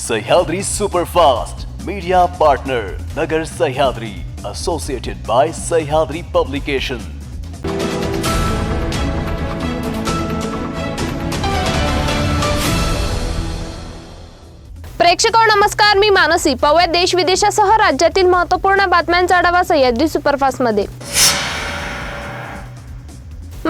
Sahyadri superfast media partner Nagar Sahyadri associated by Sahyadri publication प्रेक्षक नमस्कार मी मानसी. पवैत देश विदेशासह राज्यातील महत्त्वपूर्ण बातम्यांचा आढावा सह्याद्री सुपरफास्टमध्ये.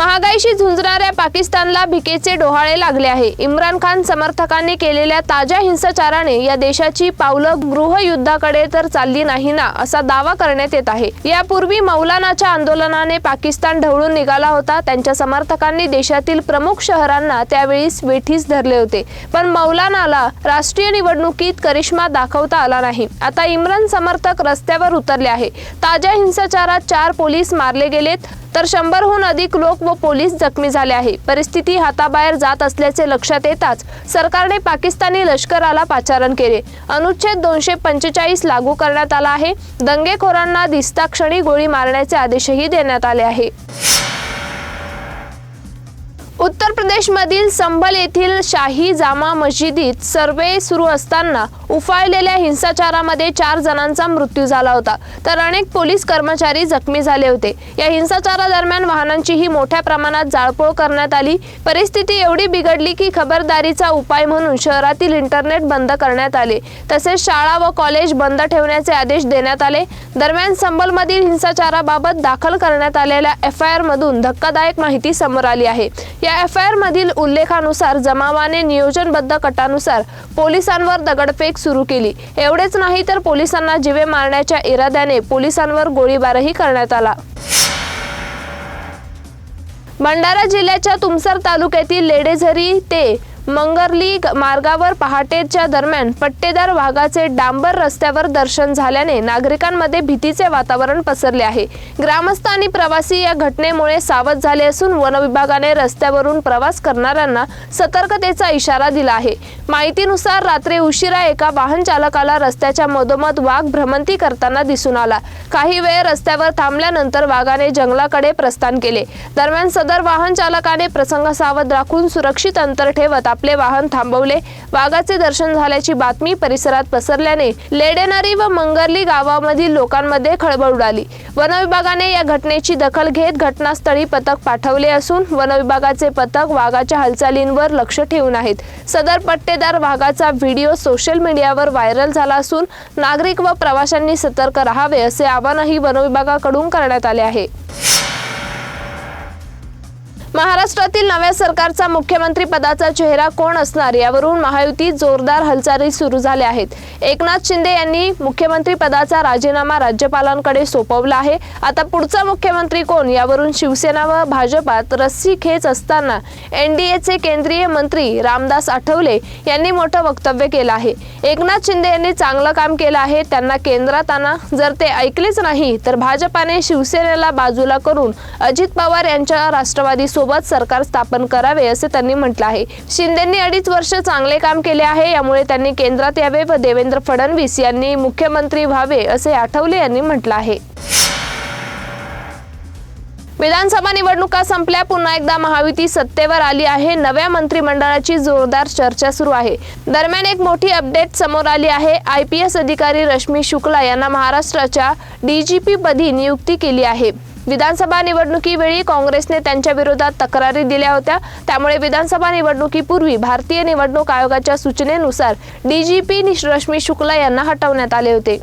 महागाईशी झुंजणाऱ्या पाकिस्तानला भिकेचे डोहाळे लागले आहे. इम्रान खान समर्थकांनी केलेल्या ताज्या हिंसाचाराने या देशाची पावलं गृहयुद्धाकडे तर चालली नाही ना असा दावा करण्यात येत आहे. यापूर्वी मौलानाच्या आंदोलनाने पाकिस्तान ढवळून निघाला होता. त्यांच्या समर्थकांनी देशातील प्रमुख शहरांना त्यावेळी वेठीस धरले होते. पण मौलानाला राष्ट्रीय निवडणुकीत करिश्मा दाखवता आला नाही. आता इम्रान समर्थक रस्त्यावर उतरले आहे. ताज्या हिंसाचारात चार पोलीस मारले गेलेत. तर शंभरहून अधिक लोक व पोलीस जखमी झाले आहे. परिस्थिती हाताबाहेर जात असल्याचे लक्षात येताच सरकारने पाकिस्तानी लष्कराला पाचारण केले. अनुच्छेद दोनशे पंचेचाळीस लागू करण्यात आला आहे. दंगेखोरांना दिसता क्षणी गोळी मारण्याचे आदेशही देण्यात आले आहे. उत्तर प्रदेशमधील संभल येथील शाही जामा मशिदीत सर्वे सुरू असताना उफाळलेल्या हिंसाचारामध्ये चार जणांचा मृत्यू झाला होता. तर अनेक पोलीस कर्मचारी जखमी झाले होते. या हिंसाचारादरम्यान वाहनांचीही मोठ्या प्रमाणात जाळपोळ करण्यात आली. परिस्थिती एवढी बिघडली की खबरदारीचा उपाय म्हणून शहरातील इंटरनेट बंद करण्यात आले. तसेच शाळा व कॉलेज बंद ठेवण्याचे आदेश देण्यात आले. दरम्यान संबलमधील हिंसाचाराबाबत दाखल करण्यात आलेल्या एफ आय आर मधून धक्कादायक माहिती समोर आली आहे. या एफ आय आर मधील उल्लेखानुसार जमावाने नियोजनबद्ध कटानुसार पोलिसांवर दगडफेक सुरू केली. एवढेच नाही तर पोलिसांना जिवे मारण्याच्या इराद्याने पोलिसांवर गोळीबारही करण्यात आला. भंडारा जिल्ह्याच्या तुमसर तालुक्यातील लेडेझरी ते मंगरली मार्गावर पहाटेच्या दरम्यान पट्टेदार वाघाचे डांबर रस्त्यावर दर्शन झाल्याने नागरिकांमध्ये भीतीचे वातावरण पसरले आहे. ग्रामस्थ आणि प्रवासी या घटनेमुळे सावध झाले असून वनविभागाने रस्त्यावरून प्रवास करणाऱ्यांना सतर्कतेचा इशारा दिला आहे. माहितीनुसार रात्री उशिरा एका वाहन चालकाला रस्त्याच्या मधोमध वाघ भ्रमंती करताना दिसून आला. काही वेळ रस्त्यावर थांबल्यानंतर वाघाने जंगलाकडे प्रस्थान केले. दरम्यान सदर वाहन चालकाने प्रसंग सावध राखून सुरक्षित अंतर ठेवत आपले वाहन थांबवले. वाघाचे दर्शन झाल्याची बातमी परिसरात पसरल्याने लेडेनरी व मंगरली गावामधील लोकांमध्ये खळबळ उडाली. वनविभागाने या घटनेची दखल घेत घटनास्थळी पथक पाठवले असून वनविभागाचे पथक वाघाच्या हालचालींवर लक्ष ठेवून आहेत. सदर पट्टेदार वाघाचा व्हिडिओ सोशल मीडियावर व्हायरल झाला असून नागरिक व प्रवाशांनी सतर्क राहावे असे आवाहनही वन विभागाकडून करण्यात आले आहे. महाराष्ट्रातील नव्या सरकारचा मुख्यमंत्री पदाचा चेहरा कोण असणार? यावरून महायुतीत जोरदार हालचाली सुरू झाल्या आहेत. एकनाथ शिंदे यांनी मुख्यमंत्री पदाचा राजीनामा राज्यपालांकडे सोपवला आहे. आता पुढचा मुख्यमंत्री कोण? यावरून शिवसेना व भाजपात रस्सी खेच असताना एनडीएचे केंद्रीय मंत्री रामदास आठवले यांनी मोठं वक्तव्य केलं आहे. एकनाथ शिंदे यांनी चांगलं काम केलं आहे. त्यांना केंद्रात आणा. जर ते ऐकलेच नाही तर भाजपाने शिवसेनेला बाजूला करून अजित पवार यांच्या राष्ट्रवादी सोबत सरकार स्थापन करावे असे त्यांनी म्हटलं आहे. शिंदेंनी अडीच वर्ष चांगले काम केले आहे यामुळे त्यांनी केंद्रात यावे व देवेंद्र फडणवीस यांनी मुख्यमंत्री व्हावे असे आठवले यांनी म्हटलं आहे. विधानसभा निवडणुका संपल्या पुन्हा एकदा महायुती सत्तेवर आली आहे. नव्या मंत्रिमंडळाची जोरदार चर्चा सुरू आहे. दरम्यान एक मोठी अपडेट समोर आली आहे. आय पी एस अधिकारी रश्मी शुक्ला यांना महाराष्ट्राच्या डीजीपी पदी नियुक्ती केली आहे. विधानसभा निवडणुकीवेळी काँग्रेसने त्यांच्या विरोधात तक्रारी दिल्या होत्या. त्यामुळे विधानसभा निवडणुकीपूर्वी भारतीय निवडणूक आयोगाच्या सूचनेनुसार डीजीपी रश्मी शुक्ला यांना हटवण्यात आले होते.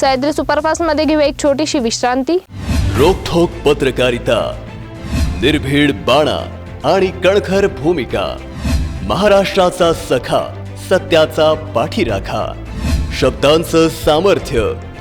सह्याद्री सुपरफास्टमध्ये घेऊ एक छोटीशी विश्रांती. रोखोक पत्रकारिता निर्भीड बाणा आणि कणखर भूमिका महाराष्ट्राचा सखा सत्याचा पाठीराखा शब्दांचं सामर्थ्य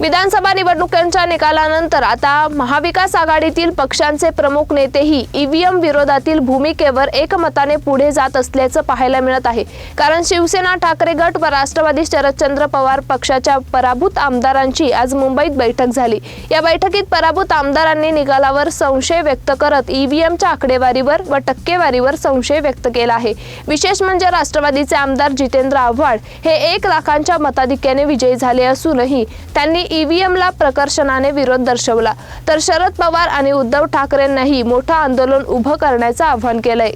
विधानसभा निवडणुकांच्या निकालानंतर आता महाविकास आघाडीतील पक्षांचे प्रमुख नेतेही ईव्हीएम विरोधातील भूमिकेवर एकमताने पुढे जात असल्याचं पाहायला मिळत आहे. कारण शिवसेना ठाकरे गट व राष्ट्रवादी शरदचंद्र पवार पक्षाच्या पराभूत आमदारांची आज मुंबईत बैठक झाली. या बैठकीत पराभूत आमदारांनी निकालावर संशय व्यक्त करत ईव्हीएमच्या आकडेवारीवर व टक्केवारीवर संशय व्यक्त केला आहे. विशेष म्हणजे राष्ट्रवादीचे आमदार जितेंद्र आव्हाड हे एक लाखांच्या मताधिक्याने विजयी झाले असूनही त्यांनी ईव्हीएमला प्रकर्षणाने विरोध दर्शवला. तर शरद पवार आणि उद्धव ठाकरेंनाही मोठं आंदोलन उभं करण्याचं आवाहन केलंय.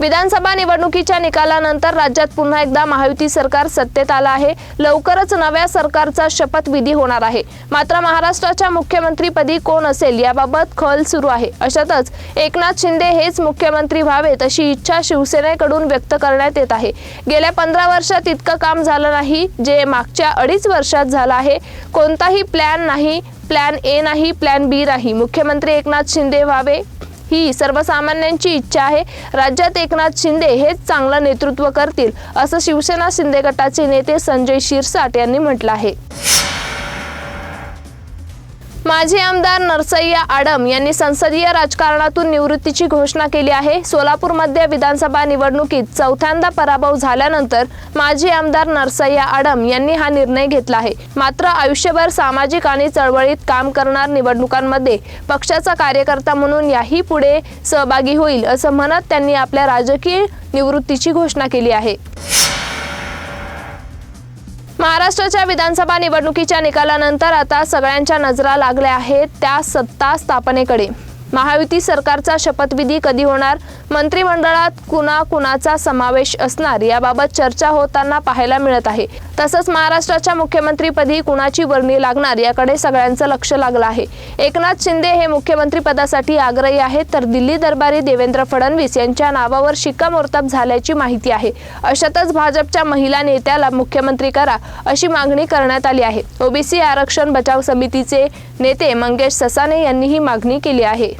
विधानसभा निवडणुकीच्या निकालानंतर राज्यात पुन्हा एकदा महायुती सरकार सत्तेत आलं आहे. लवकरच नव्या सरकारचा शपथविधी होणार आहे. मात्र महाराष्ट्राच्या मुख्यमंत्रीपदी कोण असेल याबाबत खल सुरू आहे. अशातच एकनाथ शिंदे हेच मुख्यमंत्री व्हावेत अशी इच्छा शिवसेनेकडून व्यक्त करण्यात येत आहे. गेल्या पंधरा वर्षात इतकं काम झालं नाही जे मागच्या अडीच वर्षात झालं आहे. कोणताही प्लॅन नाही प्लॅन ए नाही प्लॅन बी नाही. मुख्यमंत्री एकनाथ शिंदे व्हावे? ही सर्वसामान्यांची इच्छा आहे. राज्यात एकनाथ शिंदे हेच चांगलं नेतृत्व करतील असं शिवसेना शिंदे गटाचे नेते संजय शिरसाट यांनी म्हटलं आहे. माजी आमदार नरसय्या आडम यांनी संसदीय राजकारणातून निवृत्तीची घोषणा केली आहे. सोलापूरमध्ये विधानसभा निवडणुकीत चौथ्यांदा पराभव झाल्यानंतर माजी आमदार नरसय्या आडम यांनी हा निर्णय घेतला आहे. मात्र आयुष्यभर सामाजिक आणि चळवळीत काम करणार निवडणुकांमध्ये पक्षाचा कार्यकर्ता म्हणून याही पुढे सहभागी होईल असं म्हणत त्यांनी आपल्या राजकीय निवृत्तीची घोषणा केली आहे. महाराष्ट्राच्या विधानसभा निवडणुकीच्या निकालानंतर आता सगळ्यांच्या नजरा लागल्या आहेत त्या सत्ता स्थापनेकडे. महायुती सरकारचा शपथविधी कधी होणार? मंत्रिमंडळात कुणा कुणाचा समावेश असणार? याबाबत चर्चा होताना पाहायला मिळत आहे. तसंच महाराष्ट्राच्या मुख्यमंत्रीपदी कुणाची वर्णी लागणार? याकडे सगळ्यांचं लक्ष लागलं आहे. एकनाथ शिंदे हे मुख्यमंत्रीपदासाठी आग्रही आहेत तर दिल्ली दरबारी देवेंद्र फडणवीस यांच्या नावावर शिक्कामोर्तब झाल्याची माहिती आहे. अशातच भाजपच्या महिला नेत्याला मुख्यमंत्री करा अशी मागणी करण्यात आली आहे. ओबीसी आरक्षण बचाव समितीचे नेते मंगेश ससाने यांनी ही मागणी केली आहे.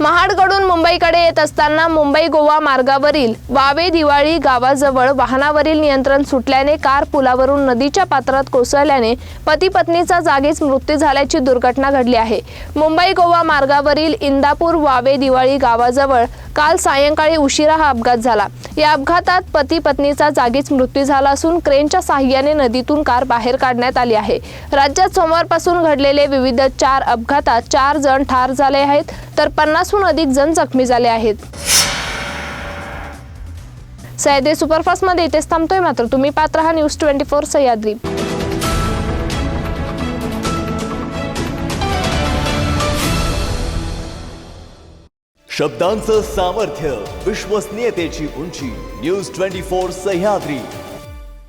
महाडकडून मुंबईकडे येत असताना मुंबई गोवा मार्गावरील वावे दिवाळी गावाजवळ वाहनावरील नियंत्रण सुटल्याने कार पुलावरून नदीच्या पात्रात कोसळल्याने पती पत्नीचा जागीच मृत्यू झाल्याची दुर्घटना घडली आहे. मुंबई गोवा मार्गावरील इंदापूर वावे दिवाळी गावाजवळ काल सायंकाळी उशिरा हा अपघात झाला. या अपघातात पती पत्नीचा जागीच मृत्यू झाला असून क्रेनच्या साह्याने नदीतून कार बाहेर काढण्यात आली आहे. राज्यात सोमवारपासून घडलेले विविध चार अपघातात चार जण ठार झाले आहेत तर पन्नास पन्नासहून अधिक जण जखमी झाले आहेत. सह्याद्री सुपरफास्टमध्ये इथेच थांबतोय मात्र तुम्ही पात्र हा न्यूज ट्वेंटी फोर सह्याद्री. शब्दांचं सामर्थ्य विश्वसनीयतेची उंची न्यूज ट्वेंटी फोर सह्याद्री.